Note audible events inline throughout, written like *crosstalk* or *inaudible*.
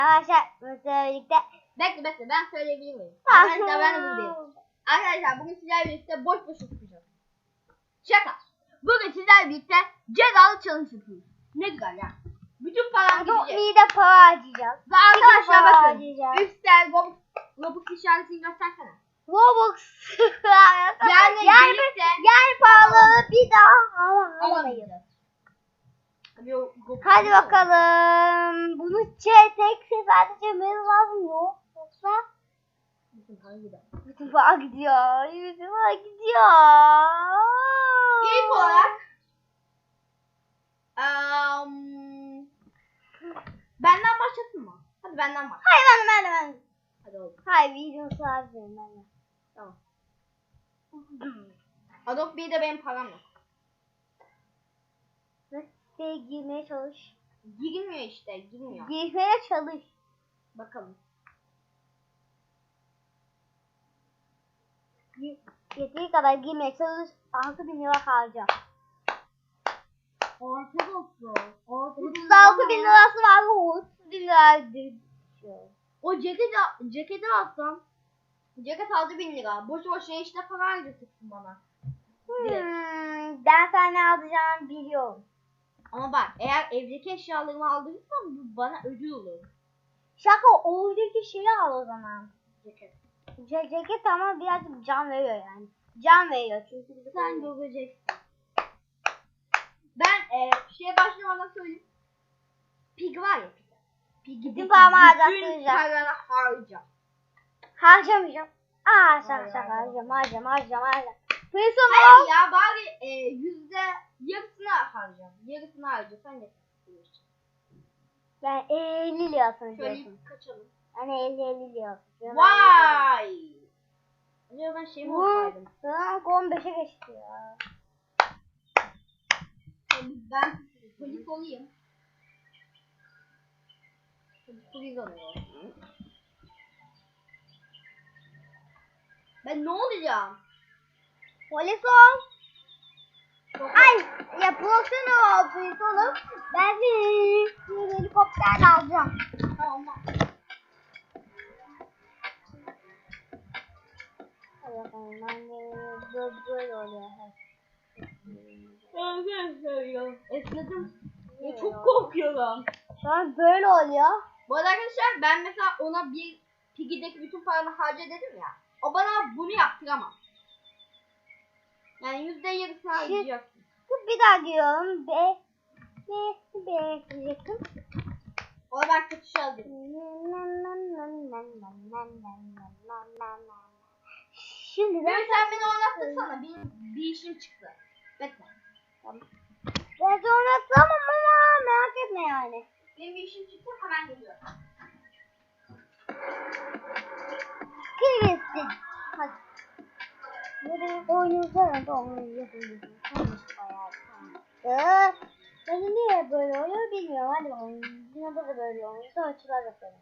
Arkadaşlar mesela birlikte. Bekle bekle ben söyleyebilir miyim? Arkadaşlar ben de buradayım. Arkadaşlar bugün sizlerle birlikte boş boş okuyacağız. Şaka. Bugün sizlerle birlikte cezalı challenge yapıyoruz. Ne güzel ya. Bütün param gidecek. iyi de para harcayacağız. Ve arkadaşlar bakın. Üstel Robux, Robux işaretini göstersene. Robux. Yani yani, birlikte yani paraları bir daha al- alamayız. Hadi, bakalım. Bunu çe- tek seferde çevirmemiz lazım yok. Yoksa gider. bütün para gidiyor. Para gidiyor. İlk olarak um, benden başlasın mı? Hadi benden başla. Hayır ben de ben de ben de. Hadi oldu. Hayır videosu hazırım ben de. Tamam. Adobe B'de benim param yok. Siteye girmeye çalış. Girmiyor işte, girmiyor. Girmeye çalış. Bakalım. Yettiği kadar girmeye çalış. 6 bin lira harca. Orta. Orta 36 bin lirası var mı? 30 bin lira düşüyor. O ceketi, ceketi alsam. Ceket aldı bin lira. Boş boş şey işte para harcatıyorsun bana. Hmm, ben sana alacağımı biliyorum. Ama bak eğer evdeki eşyalarımı aldırırsam bu bana ödül olur. Şaka oradaki şeyi al o zaman. Ceket. Ce ceket ama birazcık can veriyor yani. Can veriyor çünkü Sen göreceksin. Ben e, şeye başlamadan söyleyeyim. Pig var ya pig. Bütün paramı bütün paranı harca. Harcamayacağım. Aa şaka şaka harcam harcam harcam harcam. Sonra Hayır ya bari e, yüzde yarısını harca. Yarısını harca. Sen yeter. ben 50 lirasını Şöyle diyorsun. kaçalım. Hani 50 50 lirası. diyorum. Vay. Acaba ben şey mi Bu olsaydım? rank 15'e geçti ya. Ben polis olayım. Polis olayım. Ben ne olacağım? Polis ol. Ay ya profesyonel ol polis olup ben seni bir helikopterle alacağım. Tamam. Hadi bakalım ben böyle, böyle oluyor. Esnedim. Ya çok korkuyorum. An böyle oluyor. Bu arada arkadaşlar ben mesela ona bir Piggy'deki bütün paranı harca dedim ya. O bana bunu yaptıramaz. Yani yüzde yarısını harcayacaksın. Dur bir daha diyorum. Be, be, be diyecektim. O ben kaçış aldım. Şimdi ben sen beni oynatırsana. Benim bir işim çıktı. Bekle. ben sonra tamam ama merak etme yani. Benim bir işim çıktı hemen geliyorum. Kıvırsın. Hadi. Böyle oynayacağım da onu. Neymiş bayağı. Ben niye böyle oluyor bilmiyorum. Hadi bakalım. Dünyada da böyle oluyorsa açılar bakalım.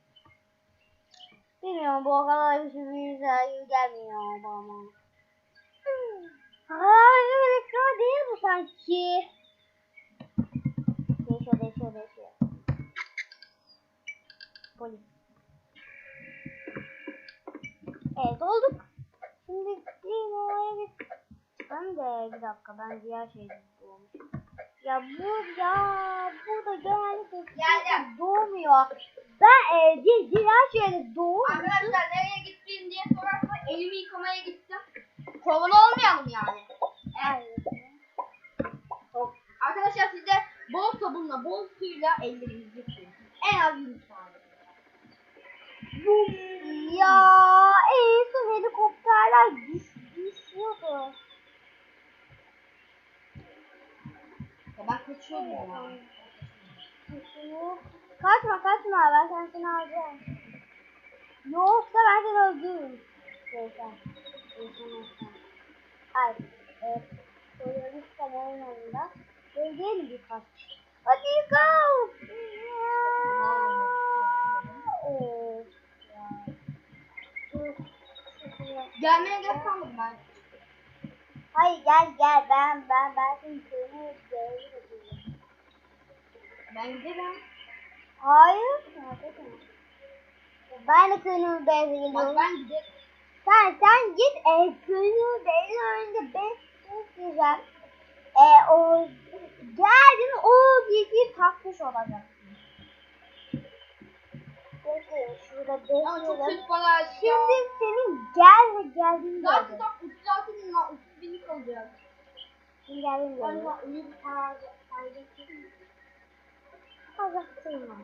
Bilmiyorum bu o kadar güzel gelmiyor bana. Hayır elektra değil bu sanki. Değişiyor değişiyor değişiyor. Polis. Evet olduk. Şimdi git. Ben de bir dakika ben diğer şeyde doğmuşum. Ya bu ya burada genellikle Geldim. doğmuyor. Ben e, di- diğer şeyde doğmuşum. Arkadaşlar nereye gittin diye sorarsa elimi yıkamaya gittim. Kovan olmayalım yani. Evet. Arkadaşlar siz de bol sabunla, bol suyla ellerinizi yıkayın. En az 20 saniye. Ya Düşüyor. Kaçma kaçma ben sen seni alacağım. Yoksa ben seni öldürürüm. Şeytan. Ay. Evet. Terörist oyununda. Söyleyelim birkaç. Hadi go. Şuraya. Gelmeye gerek kalmadı ben. Hayır gel gel ben ben ben seni götürürüm. Ben giderim. Hayır. Ben de kırmızı beyazı Bak geliyorum. ben giderim. Sen sen git e, kırmızı beyazın önünde ben güzel. E, o geldin o bilgiyi takmış. Bekle şurada bekliyorum. Şimdi senin gel ve geldiğini gördüm. tam 36 bin lan 30 binlik olacak. Şimdi geldiğini gördüm. Galiba öyle bir para harcayacak. Kazaktırma.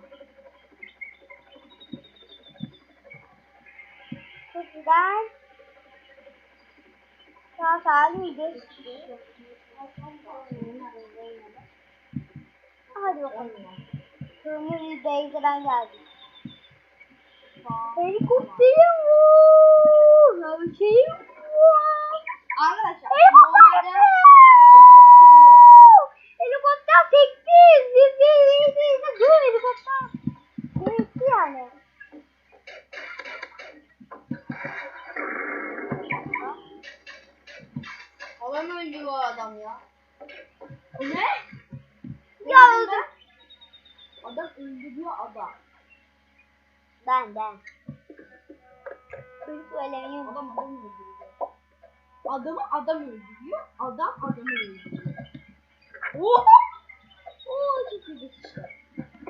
Çok güzel. Sağ salim geçti. Hadi bakalım. Kırmızı beyzeden geldim. Helikopterim var. Her şeyim var. Arkadaşlar Helikopter normalde helikopteri yok. Helikopter tekti. Zirve Dur helikopter. Tekti yani. Adam öldü bu adam ya. Ne? Ya ben? Adam öldürüyor adam. Ben ben. Çocuk söylemiyor. Adam adam öldürüyor. Adamı adam öldürüyor. Adam adamı öldürüyor. Oo! İşte.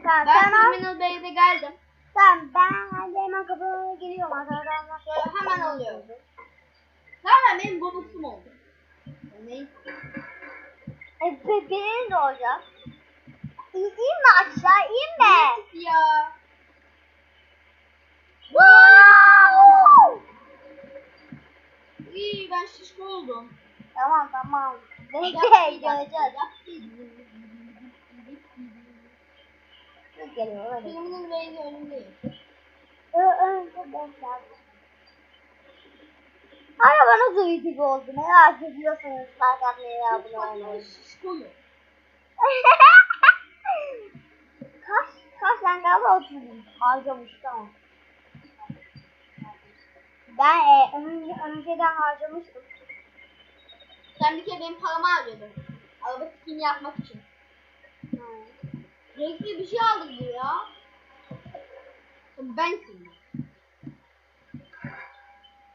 Tamam Ben sen al. Criminal Bay'de geldim. Tamam ben hadi hemen kapıya giriyorum. Arkadan Şöyle hemen alıyorum. Zaten benim bonusum oldu. Ne? E bebeğin de olacak. İn, inme aşağı inme. Ya. Wow! İyi ben şişko oldum. Tamam tamam. Bekle göreceğiz. Dur geliyor öyle. Criminal Bay'de önümdeyim. Ö önce bekler. Araba nasıl bir tip oldu merak ediyorsanız like atmayı ve abone olmayı. *laughs* kaç kaç sen galiba 30 bin harcamış tamam. Ben e, önce, önceden harcamıştım. Sen bir kere benim paramı harcadın. Araba skin yapmak için. Renkli bir şey diyor ya. Ben şimdi.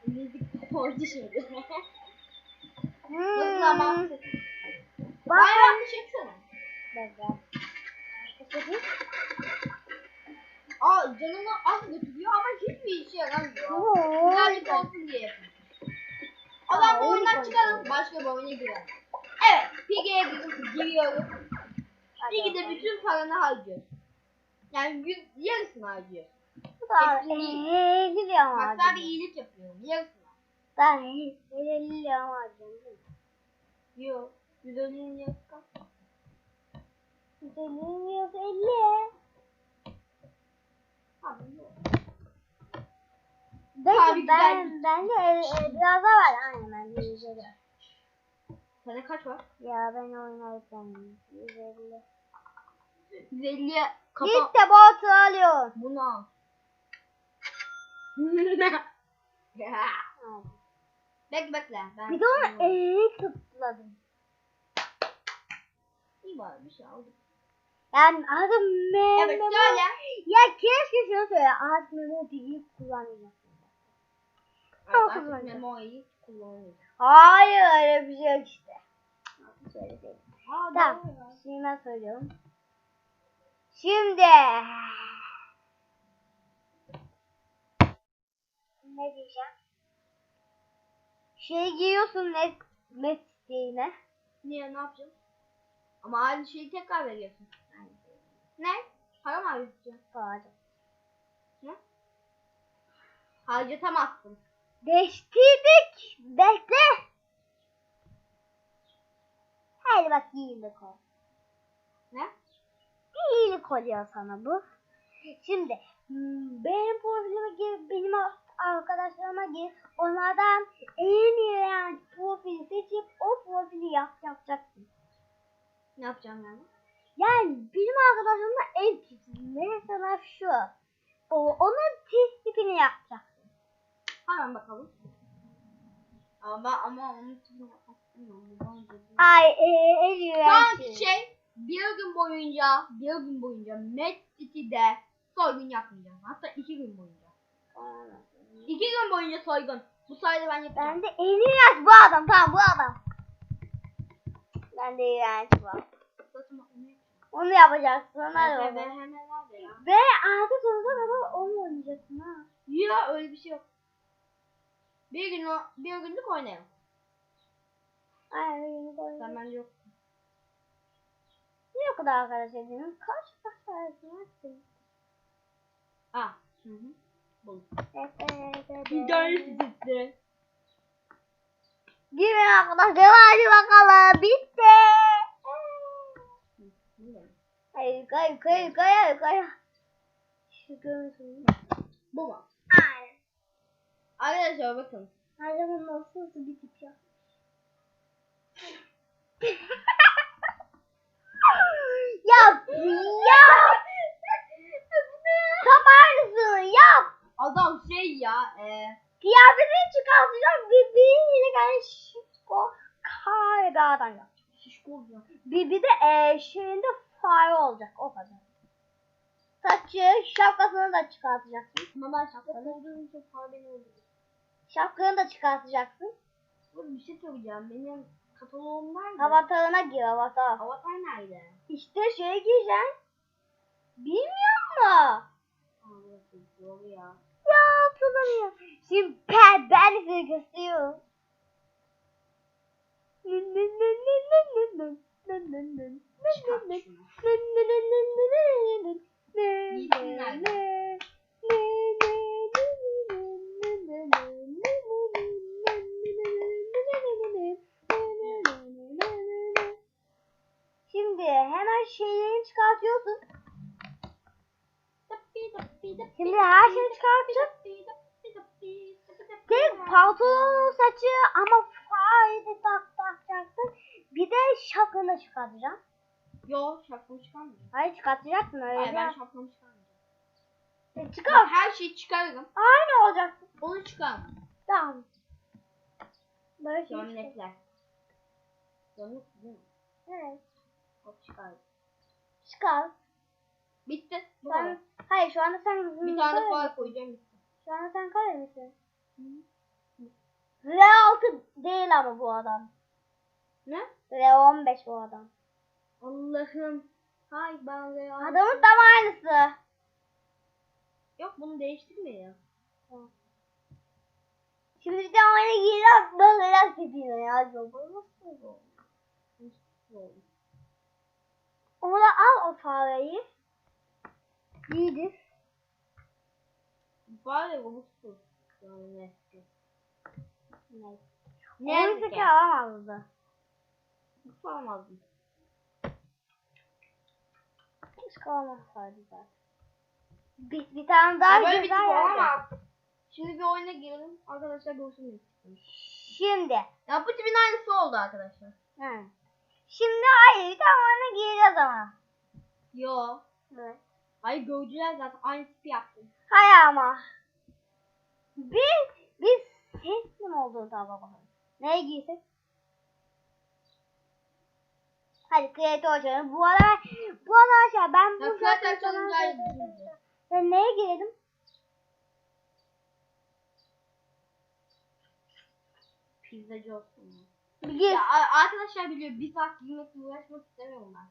Müzik koydu şimdi. Nasıl ama? Bak Bayramını çeksene. Bekle. Bakayım. Aa canımı az götürüyor ama hiçbir işe yaramıyor. Güzellik olsun diye yapıyor. Aa, oyundan oyun çıkalım. Başka bir oyuna girelim. Evet. Piggy'e giriyoruz. Piggy'de bütün paranı harcıyoruz. Yani yüz, yarısını hepsini değil. Eee gidiyorum Bak sana bir iyilik yapıyorum. Yarısını. Ben gidiyorum abi. Yok. Güzelliğin yarısı kaç? Gidelim yok 50. Abi yok. Belki Abi, ben, ben de e, e, biraz daha var. Aynen ben de 150. Sende kaç var? Ya ben oynarken 150. 150'ye kapa. Git de botu alıyorum. Bunu *laughs* al. Hadi. bekle. Ben Bir de onu eee tıkladım. İyi bari bir şey aldım. Yani adım memo. Evet söyle. Ya keşke şunu söyle. Artık memo. Evet, Al artık kullanacağım. memo'yu kullanıyorum. Hayır öyle bir şey yok işte. Aa, Tamam. Şimdi ben söylüyorum. Şimdi. Ne diyeceğim? Şey giyiyorsun net mesleğine. Niye ne yapacağım? Ama aynı şeyi tekrar veriyorsun. Ne? Para mı harcayacaksın? Pardon. Ne? Harcatamazsın. Değiştirdik. Bekle. Hadi bak ol. Oluyor sana bu. Şimdi hmm, benim profilime gir, benim arkadaşlarıma gir. Onlardan en iyi yani profili seçip o profili yap, yapacaksın. Ne yapacağım yani? Yani benim arkadaşlarımda en tipsi. Mesela şu. O, onun tip tipini yapacaksın. Hemen bakalım. Ama ama onun için yapmak istemiyorum. Ay e, en iyi Şu anki şey bir gün boyunca bir gün boyunca Met City'de soygun yapmayacağım. Hatta iki gün boyunca. İki gün boyunca soygun. Bu sayede ben yapacağım. Ben de en iğrenç bu adam. Tamam bu adam. Ben de iğrenç bu. Zaten onu- yapacaksın. Hadi bakalım. hemen nerede ya? Ve artık sonunda da onu oynayacaksın ha. Ya öyle bir şey yok. Bir gün o, bir günlük oynayalım. Aynen yeni koydum. Sen bence yok. Niye o kadar arkadaş ediniz? Kaç arkadaş ediniz? Ah. Hı hı. Buldum. Gidelim sizi. Girin arkadaşlar hadi bakalım. Bitti. Hayır yukarı yukarı. Şu görüntüyü. Bu mu? Aynen. Arkadaşlar bakın. Zaman nasıl bir tip ya. *laughs* yap yap. Aynısını yap. Adam şey ya. E, Kıyafetini çıkartacak birbiriyle yani şişko kaygadan yap. şişko olacak. Bir, bir de eee şeyinde fare olacak o kadar. Saçı şapkasını da çıkartacaksın. Ama ben şapka olduğum için far beni öldürdü. Şapkanı da çıkartacaksın. Dur bir şey söyleyeceğim. Benim kataloğum nerede? Avatarına gir avatar. Avatar nerede? İşte şey giyeceksin. Bilmiyor burası doğru ya. Ya hatırlamıyorum. Şimdi ben, ben size gösteriyorum. Çıkart şunu. Şimdi hemen şeylerini çıkartıyorsun. Şimdi her şeyi çıkartıp tek pantolonun saçı ama fayda tak takacaksın. Bir de şapkanı çıkartacaksın. Yo şapkamı çıkarmayacağım. Hayır çıkartacaksın öyle. Hayır ben şapkamı çıkarmayacağım. E, Çıkar. her şeyi çıkarırım. Aynı olacaksın. Onu çıkarmam. Tamam. Böyle şey. Gömlekler. Gömlek değil mi? Evet. O çıkar. Çıkar. Bitti. Bu Şu kadar. an, hayır şu anda sen Bir tane kare far misin? koyacağım. bitti. Şu anda sen kare misin? R6 değil ama bu adam. Ne? R15 bu adam. Allah'ım. Hay ben de ya. Adamın tam aynısı. Yok bunu değiştirme Şimdi bir oyuna gireceğiz. Böyle biraz gidiyor ya. Bu nasıl bu? oldu. Onu al o fareyi. Giydir. Var ya umutsuz. Yani ne? Ne? Oyun yazık fikri ya? alamazdı. Keşke alamazsaydı zaten. Bir, bir tane daha Ya böyle bir tip olamaz. Şimdi bir oyuna girelim. Arkadaşlar görsün. Şimdi. Ya bu tipin aynısı oldu arkadaşlar. Hı. Şimdi hayır oyuna gireceğiz ama. Yo. Evet. Hayır gördüler zaten aynı tipi yaptım. Hayır ama. Biz, biz teslim olduğu tarafa bakalım. Neye giysek? Hadi kreatif açalım. Bu arada, bu arada aşağı ben bu açalım, gayet Ben neye girelim? Pizzacı olsun. Ya. Gir. Ya arkadaşlar biliyor bir saat giymekle uğraşmak istemiyorum ben.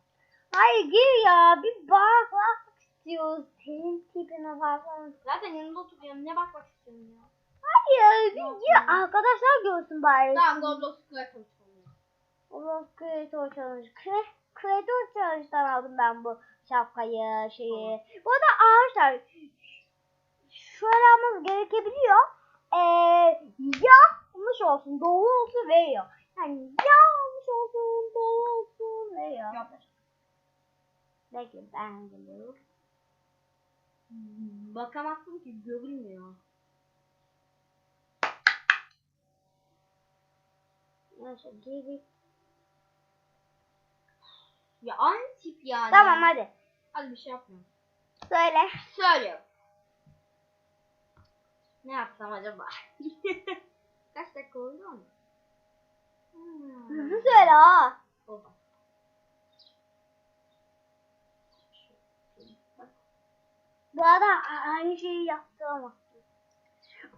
Hayır gir ya. Bir bak bakmak istiyoruz. Senin tipine bakalım. Zaten yanında oturuyorum ne bakmak istiyorum ya. Hayır bir gir. Arkadaşlar görsün bari. Tamam Roblox kreatif olsun. Olur kreatif challenge. Kreatif challenge'dan aldım ben bu şapkayı şeyi. Bu arada arkadaşlar şöyle yapmamız gerekebiliyor. Ee, yanlış olsun doğru olsun veriyor. Yani yanlış olsun doğru olsun veriyor. Yap. Peki ben geliyorum. Bakamazsın ki görünmüyor. Neyse geri. Ya aynı tip yani. Tamam hadi. Hadi bir şey yapmıyorum. Söyle. Söylüyorum. Ne yapsam acaba? *laughs* Kaç dakika oldu mu? Hızlı söyle ha. Oldu. Bu arada a- aynı şeyi yaptıramazsın.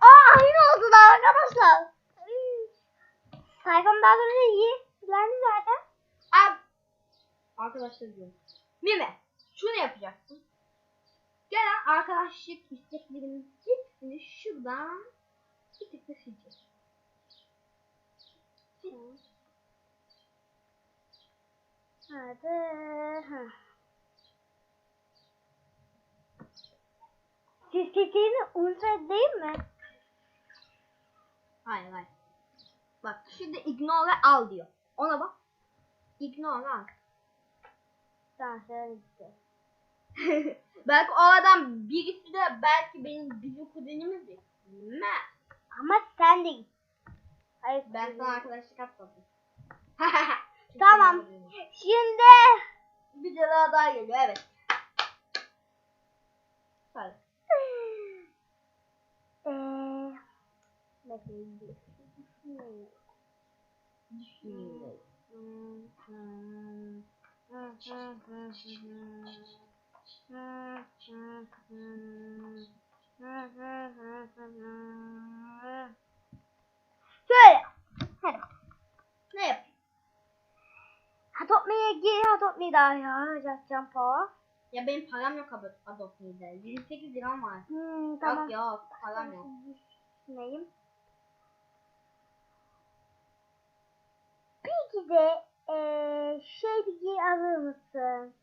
Aa aynı oldular arkadaşlar. Sayfam daha sonra iyi. Bilendi zaten. Ab Arkadaşlar diyorum. Mime şunu yapacaksın. Gelen arkadaşlık isteklerinin hepsini şuradan bir tıkla sileceğiz. Hadi. Ha. Siz kekeğini unutmayın değil mi? Hayır hayır. Bak şurada ignore al diyor. Ona bak. Ignore al. Tamam şöyle gitti. *laughs* belki o adam birisi de belki benim bizim kuzenimizdir. Bilmem. Ama sen de git. Hayır. Ben sana arkadaşlık atmadım. *laughs* Tamam. Şimdi Bir ceza daha geliyor evet. Hadi. Düşünüyorum. Hmm, hmm, hmm, hmm, hmm, hmm. Hmm, hmm, hmm. Hmm, hmm, hmm, hmm. Şöyle. Hadi. Ne yapayım? Adopt daha ya. Yapacağım para. Ya benim param yok Adopt Adopt 28 liram var. Hmm, tamam. Yok yok param yok. Düşüneyim. Peki de eee şey bir gir alır mısın?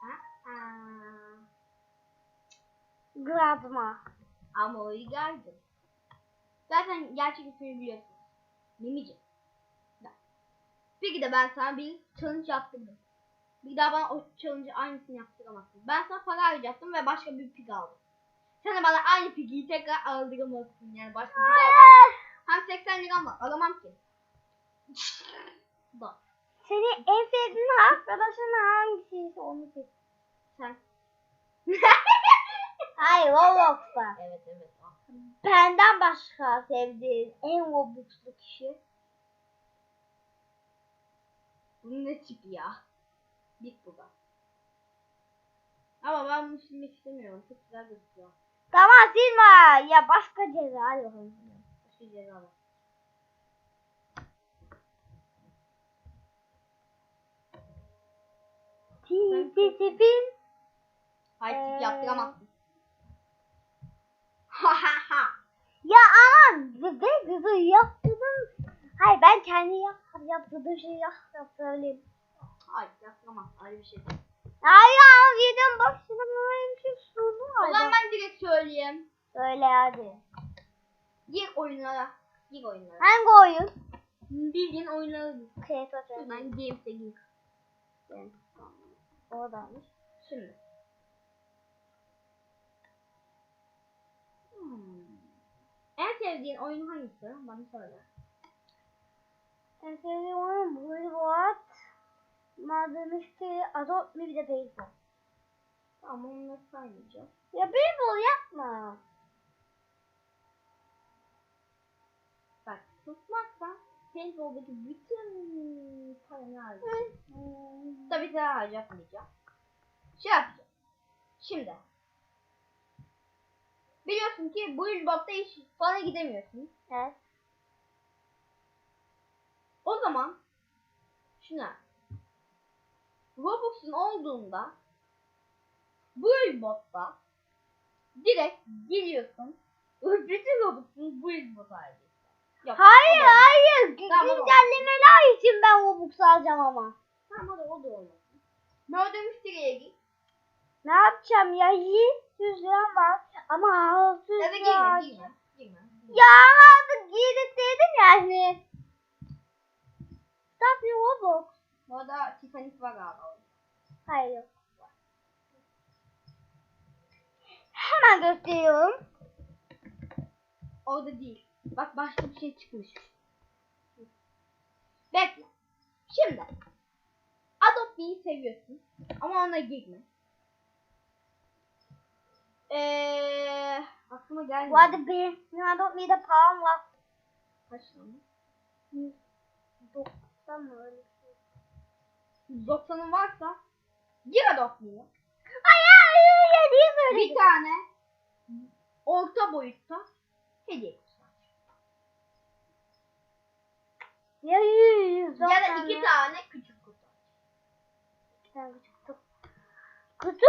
Aa, Grabma. ama o iyi geldi. Zaten gerçek ismini biliyorsun. Mimici. Peki de ben sana bir challenge yaptırdım. Bir daha bana o challenge'ı aynısını yaptıramazsın. Ben sana para harcattım ve başka bir pig aldım. Sen de bana aynı pig'i tekrar aldıramazsın yani başka bir pig aldım. Hem 80 liram var alamam ki. Bak Seni en sevdiğin arkadaşın hangisi? Onu seç. sen. *laughs* Hayır Roblox'ta. Evet evet. Benden başka sevdiğin en Roblox'lu kişi. Bu ne tip ya? Bit bu da. Ama ben bunu silmek istemiyorum. Çok güzel gözüküyor. Tamam silme. Ya başka ceza. Hadi bakalım. Başka ceza var. Tipi tipin. Hayır tip Ee, yaptıramazsın. Ha ha ha. Ya aman bebe bebe yaptırdın. Hayır ben kendi yap, yaptırdığım şeyi yap, Hayır yaptıramazsın. Öyle bir şey. Hayır ama videonun başında böyle bir şey sorunu O zaman var. ben direkt söyleyeyim. Söyle hadi. Gir oyunlara. Gir oyunlara. Hangi oyun? Bildiğin oyunlara gir. Kreator Şuradan Games'e gir. Oradaymış. Şimdi. Hmm. En sevdiğin oyun hangisi? Bana söyle. En sevdiğim oyun Bullet. Mother Mystery, Adopt Me bir de Baseball. Tamam onları saymayacağım. Ya Baseball yapma. Bak tutmazsan paintball'daki bütün paranı harcayacağım. Tabii ki harcatmayacağım. Şey yapacağım. Şimdi. Biliyorsun ki bu Xbox'ta hiç falan gidemiyorsun. Evet. O zaman şunu yap. Robux'un olduğunda bu Xbox'ta direkt giriyorsun. Bütün Robux'un bu Xbox'a harcıyorsun. Yok, Hayır o hayır. Tamam, Güncellemeler için ben Robux alacağım ama. Tamam o da, o da olmaz. Murder Mystery'e gir. Ne yapacağım ya? 100 liram var. Ama 600 Ya da lira. girme, girme, girme. Ya artık girdik dedim yani. Stop your Robux. Bu arada Titanic var galiba. Hayır yok. Hemen gösteriyorum. Orada değil. Bak başka bir şey çıkmış. Bekle. Şimdi. Adobe'yi seviyorsun. Ama ona girme. Eee aklıma gelmiyor. Bu arada benim Adopt Me'de param var. Kaç tane? 190 mı öyle? 90'ın varsa gir Adobe'yi. Hayır hayır değil böyle. Bir tane orta boyutta Hediye. Ya yüz. Ya da iki tane küçük kutu. tane küçük kutu. Kutu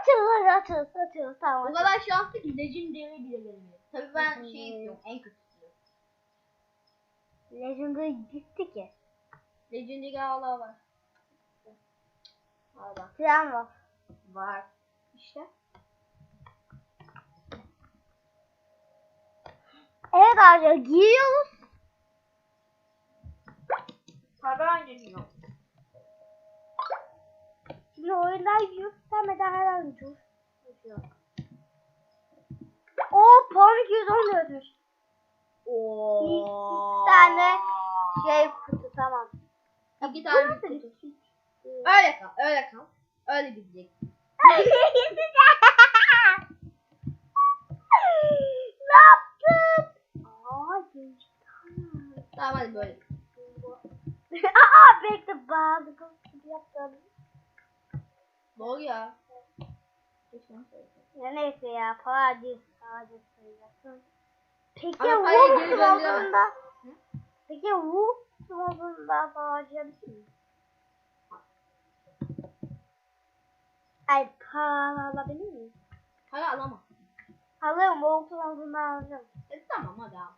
açılır açılır açılır O tamam. kadar şanslı ki Legendary bile gelmiyor. Tabii ben şey istiyorum en kötüsü. Legendary gitti ki. Legendary hala var. Hala Tren var. var. İşte. Evet arkadaşlar giriyoruz. Haber geliyor. Şimdi oyundan yükselmeden her an coş. O puan 214'müş. Oo. İki tane Şey kutu tamam. İki tane kutu. Öyle kal, öyle kal. Öyle gidecek. ne yaptın? Aa. Tamam hadi böyle. Aa bekle bazı kutu yaptım. Doğru ya. Lütfen söyle. Ya neyse ya para değil. Sadece söylüyorsun. Peki Ama ya Wolf modunda? Peki ya Wolf modunda para harcayabilir miyim? Ay para alabilir miyim? Hadi alama. Alırım Wolf modunda alacağım. E, tamam hadi al.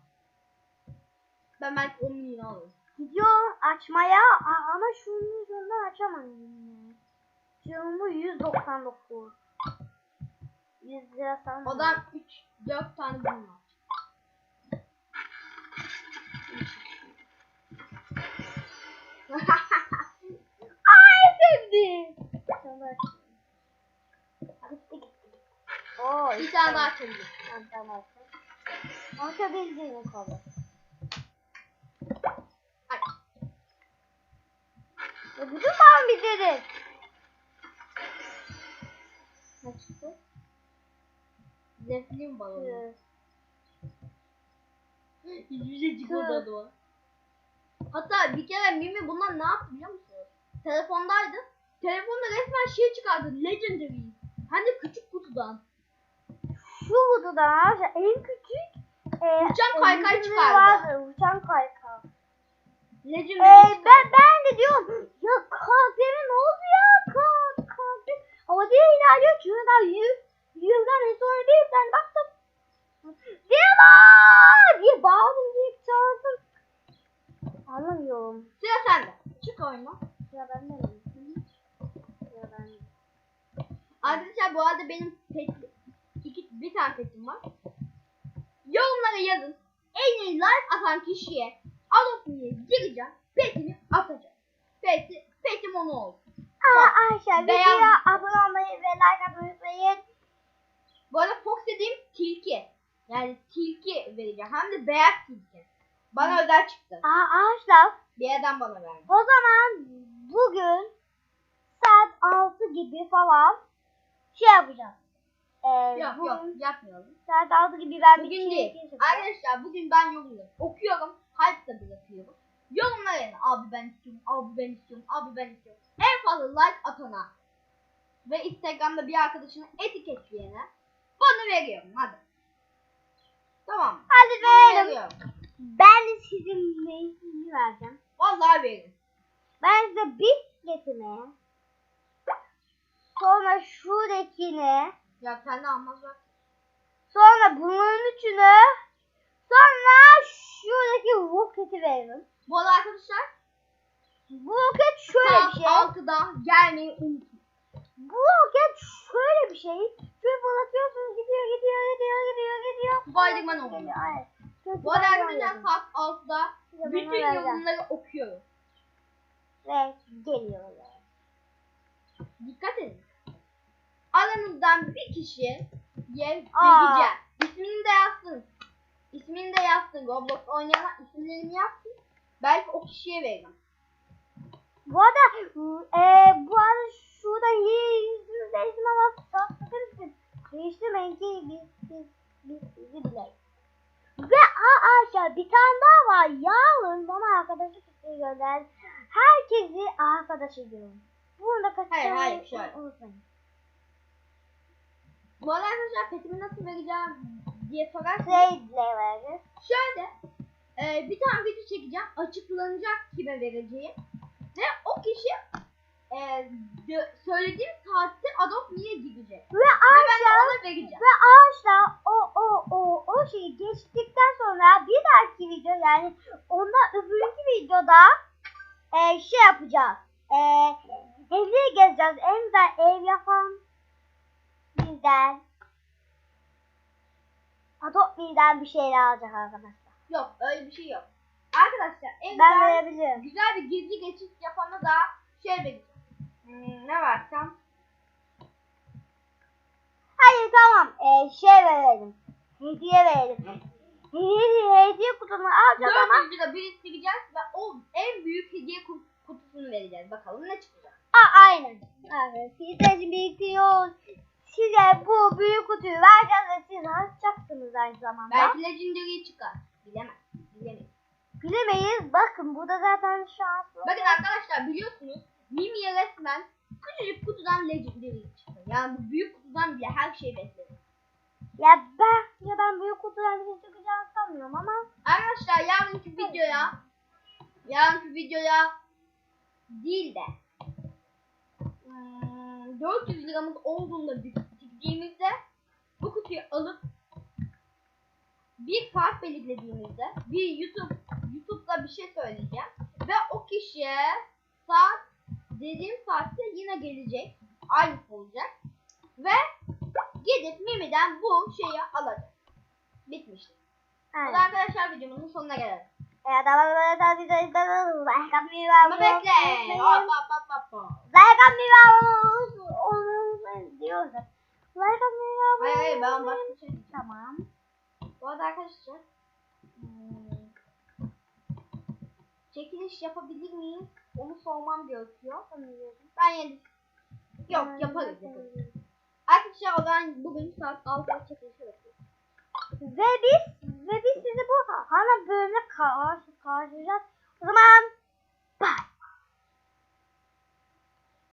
Ben belki 10 milyon alırım. Gidiyorum açmaya Aa, ama şunun yüzünden açamadım. Şunu 199. 100 lira sanırım. Odan 3 4 tane bunun var. Ay sevdi. Gitti gitti. Oo, Bir işte. tane daha açabilirim. Tamam tamam. Açabildiğin kadar. Aç. Ya bütün tamam bitirdin. Ne çıktı? Zeppelin balonu. Şey çıkmadı o. Hatta bir kere Mimi bundan ne yaptı biliyor musunuz? Telefondaydı. Telefonda resmen şey çıkardı. Legendary. Hem de küçük kutudan. Şu kutuda arkadaşlar en küçük e, Uçan kaykay çıkardı. vardı, Uçan kaykay. Legendary Ee, çıkardı. ben, ben de diyorum ya kalbime ne oldu ya kalp kalbim ama diye ilerliyor çünkü daha yüz yüzden sonra bir tane baktım Diyorlar diye bağırdım diye çağırdım anlamıyorum Sıra sende. Çık oyuna. ya ben de miyim? ya ben de. Arkadaşlar bu arada benim pet, iki, bir tane petim var. Yorumlara yazın. En iyi like atan kişiye Alopni'ye gireceğim. Petimi atacağım. Peti, petim onu oldu. Aa Ayşe videoya abone olmayı ve like atmayı unutmayın Bu arada Fox dediğim tilki. Yani tilki vereceğim. Hem de beyaz tilki. Bana özel çıktı. Aa Ayşe Bir yerden bana verdi. O zaman bugün saat 6 gibi falan şey yapacağız. Ee, Yok bugün yok yapmayalım. saat 6 gibi ben bir Bugün şey değil. yapacağım. Arkadaşlar bugün ben yorumları okuyorum. Hype da bırakıyorum. Yorumlara yazın. Abi ben istiyorum. Abi ben istiyorum. Abi ben istiyorum. En fazla like atana ve Instagram'da bir arkadaşını etiketleyene bunu veriyorum. Hadi. Tamam. Hadi verelim. Ben sizin neyini vereceğim. Vallahi veririm. Ben size bisikletimi sonra şuradakini Ya sen de almazlar. sonra bunun üçünü sonra şuradaki roketi veririm. Bu arada arkadaşlar Bu roket şöyle bir saat şey. 6'da gelmeyi unutmayın. Bu roket şöyle bir şey. Şöyle fırlatıyorsunuz gidiyor gidiyor gidiyor gidiyor gidiyor. Spiderman aynen. Şöyle Bu arada arkadaşlar saat 6'da Size bunu bütün yorumları okuyorum. Ve geliyorlar. Dikkat edin. Aranızdan bir kişiye yer vereceğim. İsmini de yazsın. İsmini de yazsın. Roblox oynayan isimlerini yazsın. Belki o kişiye veririm. Bu arada e, bu arada şurada yüzünüzde isim ama sakın değiştirmeyin ki biz biz biz sizi bilelim. Ve arkadaşlar bir tane daha var. Yarın bana arkadaşlık isteği gönder. Herkesi arkadaş ediyorum. Bunu da Hayır, hayır, kaçırmayı şöyle. unutmayın. Bu arada arkadaşlar petimi nasıl vereceğim diye sorarsanız Trade'le veririz. şöyle e, bir tane video çekeceğim. Açıklanacak kime vereceğim. Ve o kişi e, dö- söylediğim saatte Adopt Me'ye gidecek. Ve Ve de ona vereceğim. ve ağaçlar o o o o şeyi geçtikten sonra bir dahaki video yani ondan öbürkü videoda e, şey yapacağız. E, evleri gezeceğiz. En güzel ev yapan bizden Adopt Me'den bir şeyler alacak arkadaşlar. Yok öyle bir şey yok. Arkadaşlar en Ben güzel, verebilirim. güzel bir gizli geçit yapana da şey vereceğim. Hmm, ne versem? Hayır tamam. E, şey verelim. Hediye verelim. Hediye, hediye kutunu alacağız ama 400 lira biriktireceğiz ve o en büyük hediye ku- kutusunu vereceğiz. Bakalım ne çıkacak. Aa, aynen. Evet. Sizleri biriktiriyoruz. Size bu büyük kutuyu vereceğiz ve siz açacaksınız aynı zamanda. Belki Legendary çıkar. Bilemem. Bilemeyiz. Bilemeyiz. Bakın burada zaten şanslı. Bakın arkadaşlar biliyorsunuz Mimi'ye resmen küçücük kutudan Legendary çıktı. Yani bu büyük kutudan bile her şey bekledi. Ya ben ya ben büyük kutudan bir şey çıkacağını sanmıyorum ama Arkadaşlar yarınki videoya yarınki videoya değil de 400 liramız olduğunda biriktirdiğimizde bu kutuyu alıp bir saat belirlediğimizde bir YouTube YouTube'da bir şey söyleyeceğim ve o kişiye saat dediğim saatte yine gelecek aynısı olacak ve gidip Mimi'den bu şeyi alacak. Bitmiştir. O da aynen. arkadaşlar videomuzun sonuna gelelim. Ya da böyle da videoyu izlediniz. Like atmayı ve Ama abone bekle. olmayı Hop hop hop hop. Like atmayı ve abone olmayı diyoruz. Atmayı ve abone Hayır hayır ben başka bir şey. Tamam. Bu arada arkadaşlar hmm, çekiliş yapabilir miyiz? Onu sormam gerekiyor. Ben yeni Yok yaparız. Arkadaşlar o zaman bugün saat 6'da çekiliş yapıyoruz. Ve biz ve biz sizi bu ana bölümde karşı karşılayacağız. O zaman